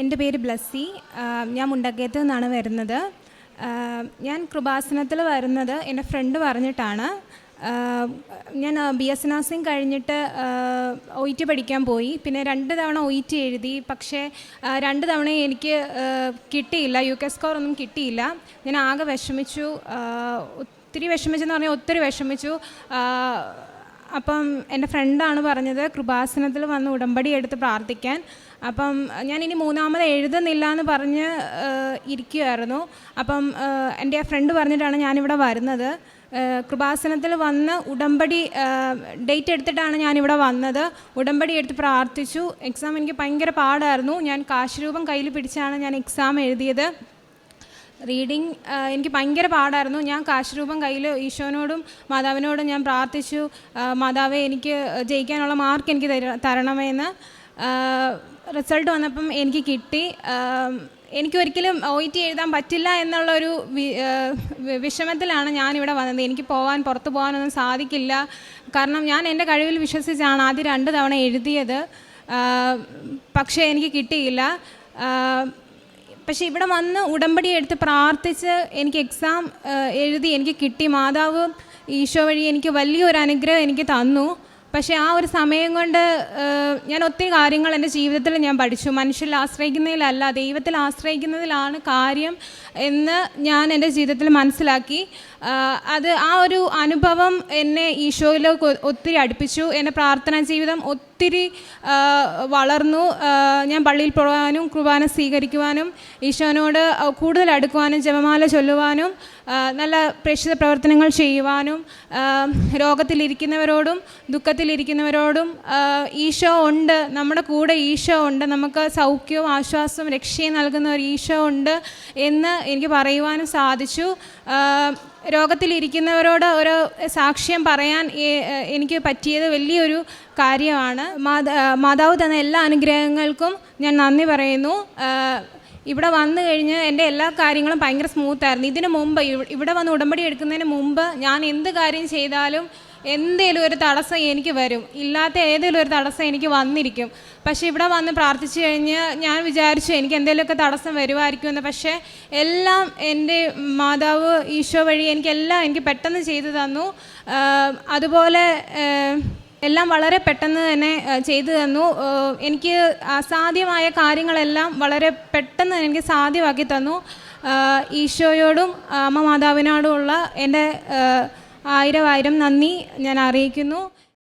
എന്റെ പേര് ബ്ലസ്സി. ഞാൻ മുണ്ടക്കയത്ത് നിന്നാണ് വരുന്നത്. ഞാൻ കൃപാസനത്തിൽ വരുന്നത് എന്റെ ഫ്രണ്ട് പറഞ്ഞിട്ടാണ്. ഞാൻ ബി എസ് നഴ്സിംഗ് കഴിഞ്ഞിട്ട് ഒ ടി പഠിക്കാൻ പോയി. പിന്നെ രണ്ട് തവണ ഒ ടി എഴുതി. പക്ഷേ രണ്ട് തവണ എനിക്ക് കിട്ടിയില്ല. യു കെ സ്കോർ ഒന്നും കിട്ടിയില്ല. ഞാൻ ആകെ വിഷമിച്ചു. ഒത്തിരി വിഷമിച്ചെന്ന് പറഞ്ഞാൽ ഒത്തിരി വിഷമിച്ചു. അപ്പം എന്റെ ഫ്രണ്ടാണ് പറഞ്ഞത് കൃപാസനത്തിൽ വന്ന് ഉടമ്പടി എടുത്ത് പ്രാർത്ഥിക്കാൻ. അപ്പം ഞാൻ ഇനി മൂന്നാമത് എഴുതുന്നില്ല എന്ന് പറഞ്ഞ് ഇരിക്കുമായിരുന്നു അപ്പം എന്റെ ആ ഫ്രണ്ട് പറഞ്ഞിട്ടാണ് ഞാനിവിടെ വരുന്നത്. കൃപാസനത്തിൽ വന്ന് ഉടമ്പടി ഡേറ്റ് എടുത്തിട്ടാണ് ഞാനിവിടെ വന്നത്. ഉടമ്പടി എടുത്ത് പ്രാർത്ഥിച്ചു. എക്സാം എനിക്ക് ഭയങ്കര പാടായിരുന്നു. ഞാൻ കാശ് രൂപം കയ്യിൽ പിടിച്ചാണ് ഞാൻ എക്സാം എഴുതിയത്. റീഡിങ് എനിക്ക് ഭയങ്കര പാടായിരുന്നു. ഞാൻ കാശുരൂപം കയ്യിൽ ഈശോനോടും മാതാവിനോടും ഞാൻ പ്രാർത്ഥിച്ചു. മാതാവെ എനിക്ക് ജയിക്കാനുള്ള മാർക്ക് എനിക്ക് തര തരണമെന്ന്. റിസൾട്ട് വന്നപ്പം എനിക്ക് കിട്ടി. എനിക്കൊരിക്കലും ഒ ടി എഴുതാൻ പറ്റില്ല എന്നുള്ളൊരു വിഷമത്തിലാണ് ഞാനിവിടെ വന്നത്. എനിക്ക് പോകാൻ പുറത്ത് പോകാനൊന്നും സാധിക്കില്ല. കാരണം ഞാൻ എന്റെ കഴിവിൽ വിശ്വസിച്ചാണ് ആദ്യം രണ്ട് തവണ എഴുതിയത്. പക്ഷേ എനിക്ക് കിട്ടിയില്ല. പക്ഷേ ഇവിടെ വന്ന് ഉടമ്പടി എടുത്ത് പ്രാർത്ഥിച്ച് എനിക്ക് എക്സാം എഴുതി എനിക്ക് കിട്ടി. മാതാവ് ഈശോ വഴി എനിക്ക് വലിയൊരു അനുഗ്രഹം എനിക്ക് തന്നു. പക്ഷേ ആ ഒരു സമയം കൊണ്ട് ഞാൻ ഒത്തിരി കാര്യങ്ങൾ എന്റെ ജീവിതത്തിൽ ഞാൻ പഠിച്ചു. മനുഷ്യരിൽ ആശ്രയിക്കുന്നതിലല്ല ദൈവത്തിൽ ആശ്രയിക്കുന്നതിലാണ് കാര്യം എന്ന് ഞാൻ എന്റെ ജീവിതത്തിൽ മനസ്സിലാക്കി. അത് ആ ഒരു അനുഭവം എന്നെ ഈശോയിലേക്ക് ഒത്തിരി അടുപ്പിച്ചു. എന്റെ പ്രാർത്ഥനാ ജീവിതം ഒത്തിരി ആഹ്, വളർന്നു. ഞാൻ പള്ളിയിൽ പോകാനും കുർബാന സ്വീകരിക്കുവാനും ഈശോനോട് കൂടുതൽ അടുക്കുവാനും ജപമാല ചൊല്ലുവാനും നല്ല പ്രേക്ഷിത പ്രവർത്തനങ്ങൾ ചെയ്യുവാനും രോഗത്തിലിരിക്കുന്നവരോടും ദുഃഖത്തിലിരിക്കുന്നവരോടും ഈശോ ഉണ്ട്. നമ്മുടെ കൂടെ ഈശോ ഉണ്ട്. നമുക്ക് സൗഖ്യവും ആശ്വാസവും രക്ഷയും നൽകുന്ന ഒരു ഈശോ ഉണ്ട് എന്ന് എനിക്ക് പറയുവാനും സാധിച്ചു. രോഗത്തിലിരിക്കുന്നവരോട് ഒരു സാക്ഷ്യം പറയാൻ എനിക്ക് പറ്റിയത് വലിയൊരു കാര്യമാണ്. മാത- മാതാവ് തന്ന എല്ലാ അനുഗ്രഹങ്ങൾക്കും ഞാൻ നന്ദി പറയുന്നു. ഇവിടെ വന്നു കഴിഞ്ഞ് എന്റെ എല്ലാ കാര്യങ്ങളും ഭയങ്കര സ്മൂത്തായിരുന്നു ഇതിനു മുമ്പ് ഇവ- ഇവിടെ വന്ന് ഉടമ്പടി എടുക്കുന്നതിന് മുമ്പ് ഞാൻ എന്ത് കാര്യം ചെയ്താലും എന്തേലും ഒരു തടസ്സം എനിക്ക് വരും. ഇല്ലാത്ത ഏതെങ്കിലും ഒരു തടസ്സം എനിക്ക് വന്നിരിക്കും. പക്ഷേ ഇവിടെ വന്ന് പ്രാർത്ഥിച്ചു കഴിഞ്ഞ് ഞാൻ വിചാരിച്ചു എനിക്ക് എന്തെങ്കിലുമൊക്കെ തടസ്സം വരുമായിരിക്കുമെന്ന് പക്ഷേ എല്ലാം എന്റെ മാതാവ് ഈശോ വഴി എനിക്കെല്ലാം എനിക്ക് പെട്ടെന്ന് ചെയ്തു തന്നു. അതുപോലെ എല്ലാം വളരെ പെട്ടെന്ന് തന്നെ ചെയ്തു തന്നു. എനിക്ക് അസാധ്യമായ കാര്യങ്ങളെല്ലാം വളരെ പെട്ടെന്ന് എനിക്ക് സാധ്യമാക്കി തന്നു. ഈശോയോടും അമ്മ മാതാവിനോടുമുള്ള എന്റെ ആയിരം ആയിരം നന്ദി ഞാൻ അറിയിക്കുന്നു.